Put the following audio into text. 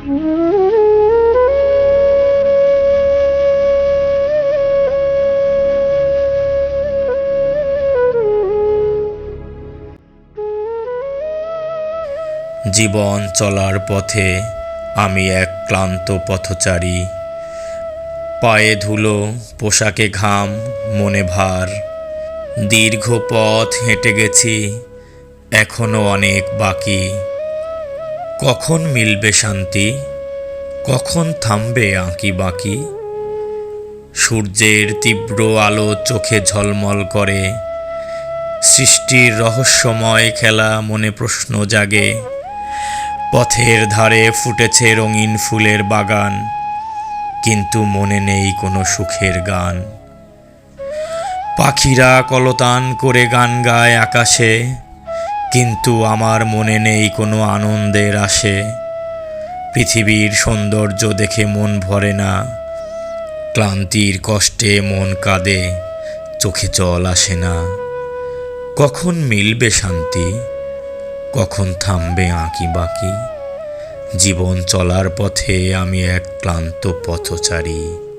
জীবন চলার পথে আমি এক ক্লান্ত পথচারী। পায়ে ধুলো, পোশাকে ঘাম, মনে ভার। দীর্ঘ পথ হেঁটে গেছি, এখনও অনেক বাকি। কখন মিলবে শান্তি? কখন থামবে আঁকি বাকি? সূর্যের তীব্র আলো চোখে ঝলমল করে। সৃষ্টির রহস্যময় খেলা মনে প্রশ্ন জাগে। পথের ধারে ফুটেছে রঙিন ফুলের বাগান, কিন্তু মনে নেই কোনো সুখের গান। পাখিরা কলতান করে গান গায় আকাশে কিন্তু আমার মনে নেই কোনো আনন্দের আসে। পৃথিবীর সৌন্দর্য দেখে মন ভরে না। ক্লান্তির কষ্টে মন কাঁদে, চোখে জল আসে না। কখন মিলবে শান্তি? কখন থামবে আঁকি বাকি? জীবন চলার পথে আমি এক ক্লান্ত পথচারী।